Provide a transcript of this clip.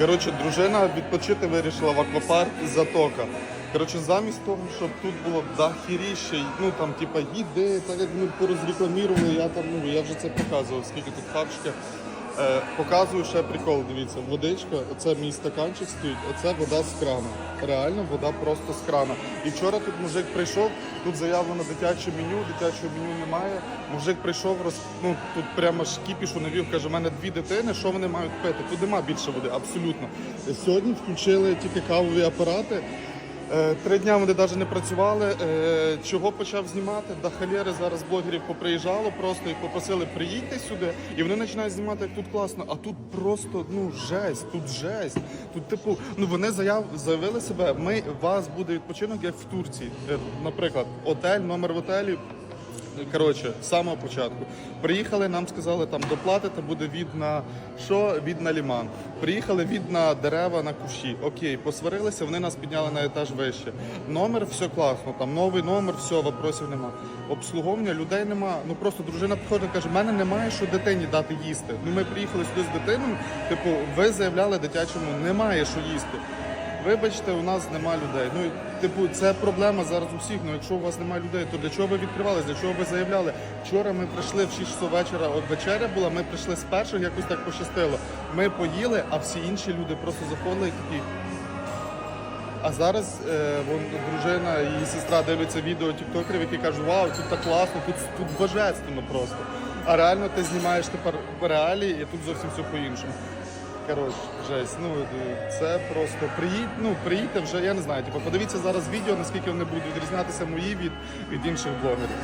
Коротше, дружина відпочити вирішила в аквапарк Затока. Коротше, замість того, щоб тут було дохіріще, ну там, типа, їди, так як ми порозрекламірували, я там, ну я вже це показував, скільки тут хавчика. Е, показую ще прикол, дивіться, водичка, оце мій стаканчик стоїть, оце вода з крана. Реально вода просто з крана. І вчора тут мужик прийшов, тут заявлено дитяче меню, дитячого меню немає. Мужик прийшов, роз, ну тут прямо ж кіпішу навів, каже, у мене дві дитини, що вони мають пити? Тут нема більше води, абсолютно. Сьогодні включили тільки кавові апарати. Е, Три дня вони навіть не працювали. Е, Чого почав знімати? До халєри зараз блогерів поприїжджало просто і попросили приїдьте сюди. І вони починають знімати, як тут класно. А тут просто ну жесть, тут жесть. Тут, типу, ну вони заяв заявили себе. Ми вас буде відпочинок, як в Турції. Е, Наприклад, отель, номер в отелі. Коротше, з самого початку. Приїхали, нам сказали, там доплатите, буде від на що? Від на ліман. Приїхали від на дерева, на кущі. Окей, посварилися, вони нас підняли на етаж вище. Номер, все класно, там новий номер, все, вопросів нема. Обслуговування людей нема. Ну просто дружина приходить і каже, в мене немає що дитині дати їсти. Ну ми приїхали сюди з дитиною. Типу, ви заявляли дитячому, немає що їсти. Вибачте, у нас нема людей. Ну, типу, це проблема зараз у всіх. Ну, якщо у вас немає людей, то для чого ви відкривались? Для чого ви заявляли? Вчора ми прийшли в 6 часов вечора, от вечеря була, ми прийшли з перших, якось так пощастило. Ми поїли, а всі інші люди просто заходили і такі. А зараз е, вон, дружина і сестра дивляться відео тіктокерів, які кажуть, вау, тут так класно, тут, тут божественно просто. А реально ти знімаєш тепер реалії, і тут зовсім все по-іншому. Коротше, жесть, ну це просто приїдь, ну приїдьте вже, я не знаю. Типу, подивіться зараз відео, наскільки вони будуть відрізнятися мої від, від інших блогерів.